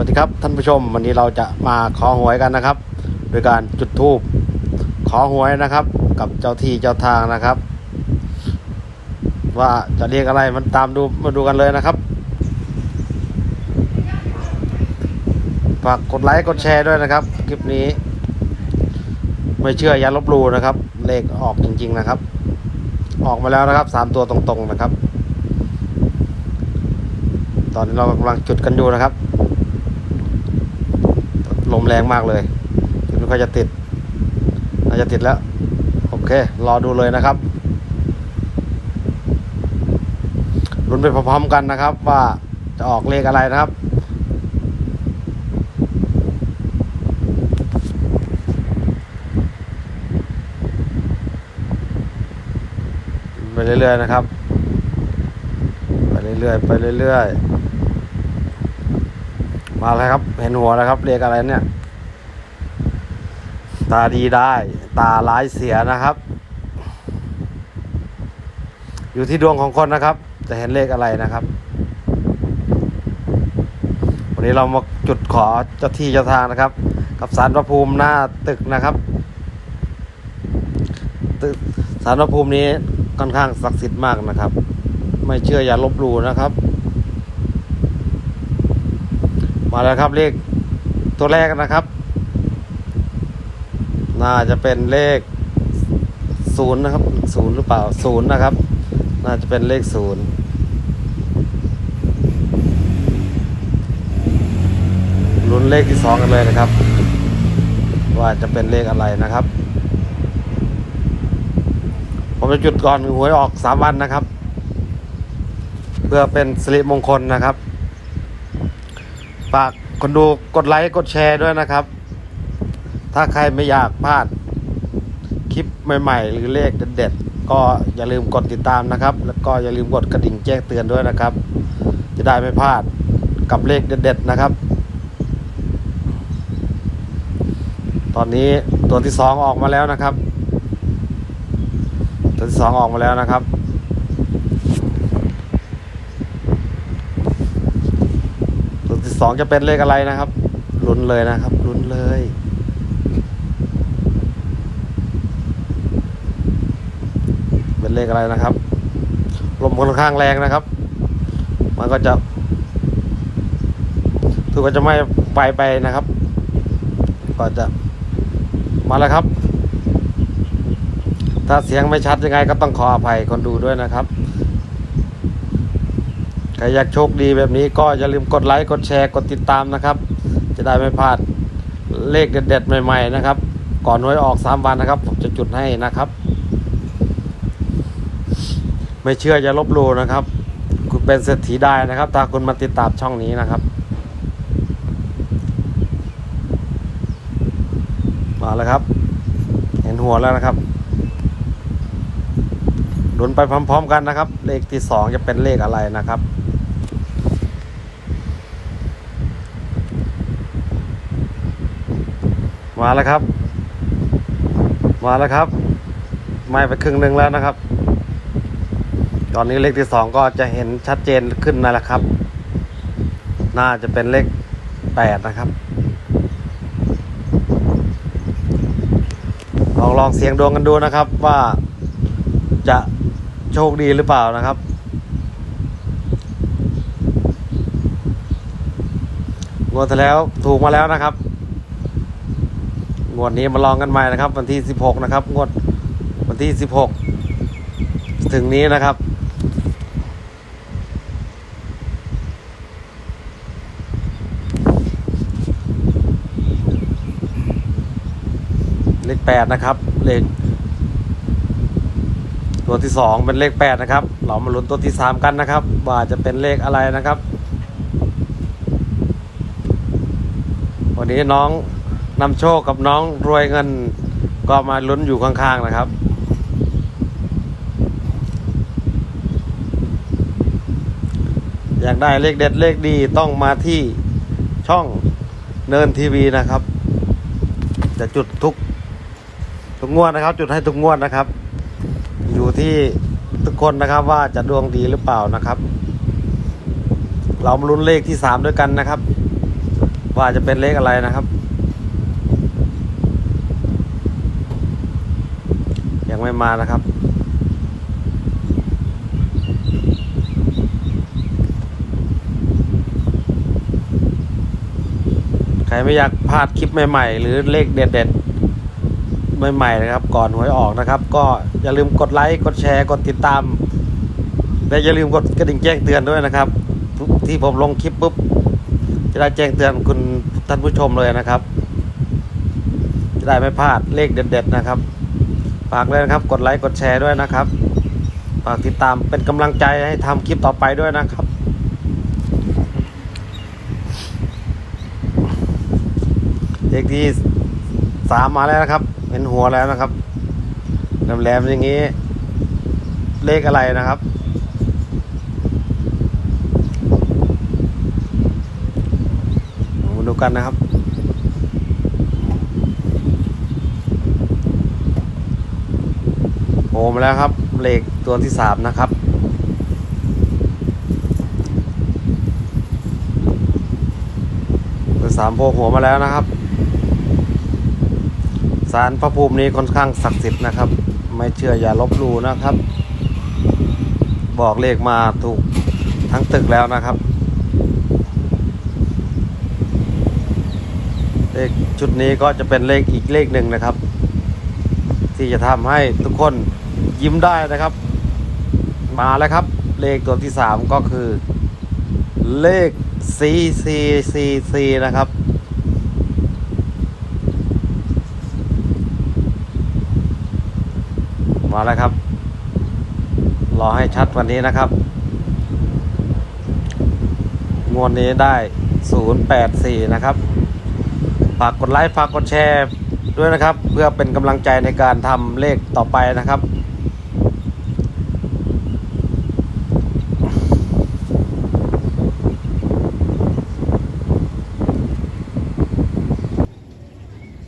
วัสดีครับท่านผู้ชมวันนี้เราจะมาขอหวยกันนะครับ โดยการจุดธูปขอหวยนะครับ กับเจ้าที่เจ้าทางนะครับ ว่าจะเรียกอะไรมันตามดูมาดูกันเลยนะครับฝากกดไลค์กดแชร์ด้วยนะครับคลิปนี้ ไม่เชื่ออย่าลบลู่นะครับ เลขออกจริง ๆนะครับ ออกมาแล้วนะครับสามตัวตรงๆนะครับ ตอนนี้เรากำลังจุดกันอยู่นะครับ ลมแรงมากเลยจุดไม่ค่อยจะติดน่าจะติดแล้ว โอเค รอดูเลยนะครับรุนไปพร้อมๆกันนะครับ ว่าจะออกเลขอะไรนะครับไปเรื่อยๆนะครับ ไปเรื่อยๆไปเรื่อยๆ มาแล้วครับ เห็นหัวแล้วครับเรียกอะไรเนี่ย ตาดีได้ ตาร้ายเสียนะครับ อยู่ที่ดวงของคนนะครับ จะเห็นเลขอะไรนะครับ วันนี้เรามาจุดขอเจ้าที่เจ้าทางนะครับ กับสารพระภูมิหน้าตึกนะครับตึกสารพระภูมินี้ค่อนข้างศักดิ์สิทธิ์มากนะครับ ไม่เชื่ออย่าลบหลู่นะครับ มาแล้วครับเลขตัวแรกนะครับ น่าจะเป็นเลขศูนย์นะครับศูนย์หรือเปล่าศูนย์นะครับ น่าจะเป็นเลขศูนย์ลุ้นเลขที่สองกันเลยนะครับ ว่าจะเป็นเลขอะไรนะครับ ผมจะจุดก่อนหวยออกสามวันนะครับ เพื่อเป็นสิริมงคลนะครับ ฝากคนดูกดไลค์กดแชร์ด้วยนะครับ ถ้าใครไม่อยากพลาดคลิปใหม่ ๆ หรือเลขเด็ดๆก็อย่าลืมกดติดตามนะครับ แล้วก็อย่าลืมกดกระดิ่งแจ้งเตือนด้วยนะครับ จะได้ไม่พลาดกับเลขเด็ดๆนะครับ ตอนนี้ตัวที่สองออกมาแล้วนะครับ ตัวที่สองออกมาแล้วนะครับ ตัวที่ สองจะเป็นเลขอะไรนะครับลุ้นเลยนะครับลุ้นเลย เป็นเลขอะไรนะครับลมค่อนข้างแรงนะครับ มันก็จะถือว่าจะไม่ไปไปนะครับ ก็จะมาแล้วครับ ถ้าเสียงไม่ชัดยังไงก็ต้องขออภัยคนดูด้วยนะครับ ใครอยากโชคดีแบบนี้ก็อย่าลืมกดไลค์กดแชร์กดติดตามนะครับ จะได้ไม่พลาดเลขเด็ดๆใหม่ๆนะครับ ก่อนหวยออกสามวันนะครับ ผมจะจุดให้นะครับ ไม่เชื่ออย่าลบหลู่นะครับ คุณเป็นเศรษฐีได้นะครับถ้าคุณมาติดตามช่องนี้นะครับ มาแล้วครับ เห็นหัวแล้วนะครับ ลุ้นไปพร้อม ๆ กันนะครับ เลขที่สองจะเป็นเลขอะไรนะครับมาแล้วครับ มาแล้วครับ ไม่ไปครึ่งหนึ่งแล้วนะครับ ตอนนี้เลขที่สองก็จะเห็นชัดเจนขึ้นนั่นแหละครับ น่าจะเป็นเลขแปดนะครับ ลองลองเสียงดวงกันดูนะครับว่าจะ โชคดีหรือเปล่านะครับ งวดที่แล้วถูกมาแล้วนะครับ งวดนี้มาลองกันใหม่นะครับ วันที่สิบหกนะครับ งวดวันที่สิบหกถึงนี้นะครับเลขแปดนะครับ เลข ตัวที่สองเป็นเลขแปดนะครับ เรามาลุ้นตัวที่สามกันนะครับ ว่าจะเป็นเลขอะไรนะครับ วันนี้น้องนำโชคกับน้องรวยเงินก็มาลุ้นอยู่ข้างๆนะครับอยากได้เลขเด็ดเลขดีต้องมาที่ช่องเนินทีวีนะครับ จะจุดทุกทุกงวดนะครับ จุดให้ทุกงวดนะครับ อยู่ที่ทุกคนนะครับว่าจะดวงดีหรือเปล่านะครับ เรามาลุ้นเลขที่สามด้วยกันนะครับ ว่าจะเป็นเลขอะไรนะครับ ยังไม่มานะครับใครไม่อยากพลาดคลิปใหม่ ๆ หรือเลขเด็ด ๆ ใหม่ๆนะครับ ก่อนหวยออกนะครับ ก็อย่าลืมกดไลค์กดแชร์กดติดตาม และอย่าลืมกดกระดิ่งแจ้งเตือนด้วยนะครับทุกที่ผมลงคลิปปุ๊บจะได้แจ้งเตือนคุณท่านผู้ชมเลยนะครับ จะได้ไม่พลาดเลขเด็ด ๆ นะครับฝากเลยนะครับ กดไลค์กดแชร์ด้วยนะครับฝากติดตามเป็นกำลังใจให้ทำคลิปต่อไปด้วยนะครับเลขที่ สามมาแล้วนะครับ เป็นหัวแล้วนะครับแหลมๆอย่างนี้ เลขอะไรนะครับ มาดูกันนะครับโผล่มาแล้วครับ เลขตัวที่สามนะครับเบอร์สามโผล่หัวมาแล้วนะครับ สารพระภูมินี้ค่อนข้างศักดิ์สิทธิ์นะครับ ไม่เชื่ออย่าลบลู่นะครับ บอกเลขมาถูกทั้งตึกแล้วนะครับ เลขชุดนี้ก็จะเป็นเลขอีกเลขหนึ่งนะครับ ที่จะทำให้ทุกคนยิ้มได้นะครับ มาแล้วครับ เลขตัวที่สามก็คือเลข C C C C นะครับ มาแล้วครับ รอให้ชัดวันนี้นะครับ งวดนี้ได้ 084 นะครับ ฝากกดไลค์ ฝากกดแชร์ด้วยนะครับ เพื่อเป็นกำลังใจในการทำเลขต่อไปนะครับ